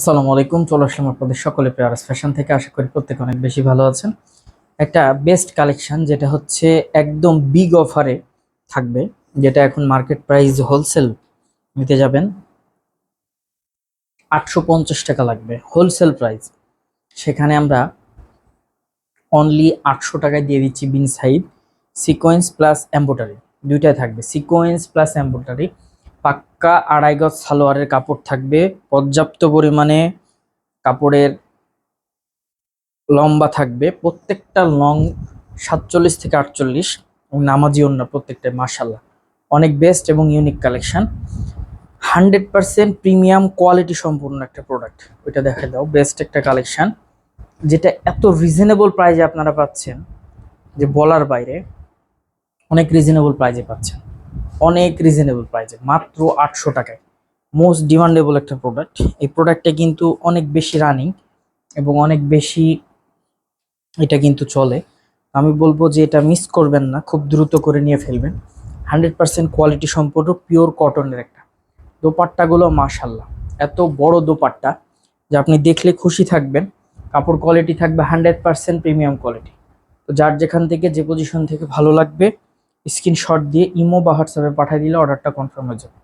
আসসালামু আলাইকুম, চলে আসলাম আপনাদের সকলে পেয়ারাস ফ্যাশন থেকে। আশা করি প্রত্যেকে অনেক বেশি ভালো আছেন। একটা বেস্ট কালেকশন যেটা হচ্ছে একদম বিগ অফারে থাকবে, যেটা এখন মার্কেট প্রাইস হোলসেল নিতে যাবেন। আটশো পঞ্চাশ টাকা লাগবে হোলসেল প্রাইস সেখানে আমরা অনলি আটশো টাকায় দিয়ে দিচ্ছি Bin Saeed sequence plus embroidery দুইটাই থাকবে সিকোয়েন্স প্লাস এম্বোটারি পাক্কা আড়াই গজ সালোয়ারের কাপড় থাকবে। পর্যাপ্ত পরিমাণে কাপড়ের লম্বা থাকবে। প্রত্যেকটা লং সাতচল্লিশ থেকে আটচল্লিশ নামাজি অন্য প্রত্যেকটা মার্শাল্লাহ অনেক বেস্ট এবং unique collection hundred percent premium quality সম্পূর্ণ একটা প্রোডাক্ট ওইটা দেখা দাও বেস্ট একটা কালেকশান যেটা এত রিজনেবল প্রাইজে আপনারা পাচ্ছেন যে বলার বাইরে, অনেক রিজনেবল প্রাইজে পাচ্ছেন। অনেক রিজনেবল প্রাইসে মাত্র আটশো টাকায়। মোস্ট ডিমান্ডেবল একটা প্রোডাক্ট এই প্রোডাক্টটা কিন্তু অনেক বেশি রানিং এবং অনেক বেশি এটা কিন্তু চলে। আমি বলব যে এটা মিস করবেন না, খুব দ্রুত করে নিয়ে ফেলবেন। হান্ড্রেড পার্সেন্ট কোয়ালিটি সম্পূর্ণ পিওর কটনের একটা। দোপাট্টাগুলো মাশাল্লাহ এত বড় দোপাট্টা যে আপনি দেখলে খুশি থাকবেন। কাপড় কোয়ালিটি থাকবে হান্ড্রেড পার্সেন্ট প্রিমিয়াম কোয়ালিটি তো যার যেখান থেকে, যে পজিশন থেকে ভালো লাগবে স্ক্রিনশট দিয়ে ইমো বা হোয়াটসঅ্যাপে পাঠিয়ে দিলে অর্ডারটা কনফার্ম হয়ে যাবে।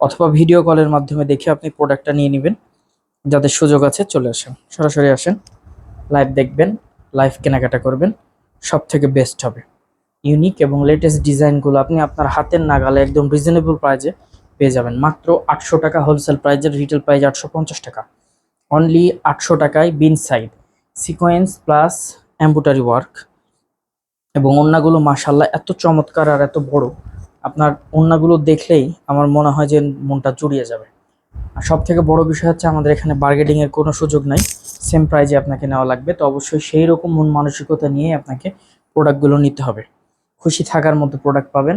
অথবা ভিডিও কলের মাধ্যমে দেখে আপনি প্রোডাক্টটা নিয়ে নেবেন। যাদের সুযোগ আছে, চলে আসেন। সরাসরি আসেন। লাইভ দেখবেন, লাইভ কেনাকাটা করবেন। সব থেকে বেস্ট হবে। ইউনিক এবং লেটেস্ট ডিজাইনগুলো আপনি আপনার হাতের নাগালে একদম রিজনেবল প্রাইজে পেয়ে যাবেন। মাত্র আটশো টাকা হোলসেল প্রাইজের রিটেল প্রাইজ আটশো পঞ্চাশ টাকা। অনলি আটশো টাকায় Bin Saeed. Sequence plus embroidery work এবং ওন্নাগুলো মাসাল্লাহ এত চমৎকার আর এত বড়। আপনার ওন্নাগুলো দেখলেই আমার মনে হয় যে মনটা জুড়িয়ে যাবে। আর সব থেকে বড় বিষয় হচ্ছে আমাদের এখানে বার্গেটিং এর কোনো সুযোগ নাই। সেম প্রাইজে আপনাকে নেওয়া লাগবে। তো অবশ্যই সেই রকম মন মানসিকতা নিয়ে আপনাকে প্রোডাক্টগুলো নিতে হবে। খুশি থাকার মতো প্রোডাক্ট পাবেন।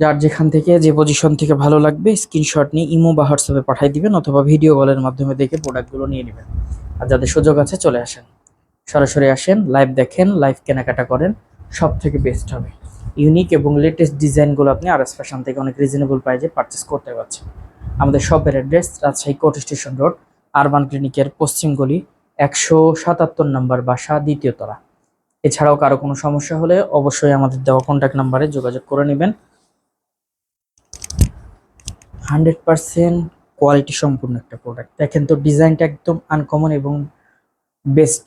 যার যেখান থেকে, যে পজিশন থেকে ভালো লাগবে স্ক্রিনশট নিয়ে ইমো বা হোয়াটসঅ্যাপে পাঠিয়ে দিবেন অথবা ভিডিও কলের মাধ্যমে দেখে প্রোডাক্টগুলো নিয়ে নেবেন। আর যাদের সুযোগ আছে চলে আসেন। সরাসরি আসেন লাইভ দেখেন লাইভ কেনাকাটা করেন সব থেকে বেস্ট হবে। ইউনিক এবং লেটেস্ট ডিজাইনগুলো আপনি আর এস ফ্যাশন থেকে অনেক রিজনেবল প্রাইজে পারচেস করতে পারছেন। আমাদের শপের address Rajshahi court station road urban ক্লিনিকের পশ্চিম গলি, একশো সাতাত্তর নম্বর বাসা, দ্বিতীয় তলা। এছাড়াও কারও কোনো সমস্যা হলে অবশ্যই আমাদের দেওয়া কন্ট্যাক্ট নাম্বারে যোগাযোগ করে নেবেন। হান্ড্রেড পার্সেন্ট কোয়ালিটি সম্পূর্ণ একটা প্রোডাক্ট দেখেন তো ডিজাইনটা একদম আনকমন এবং বেস্ট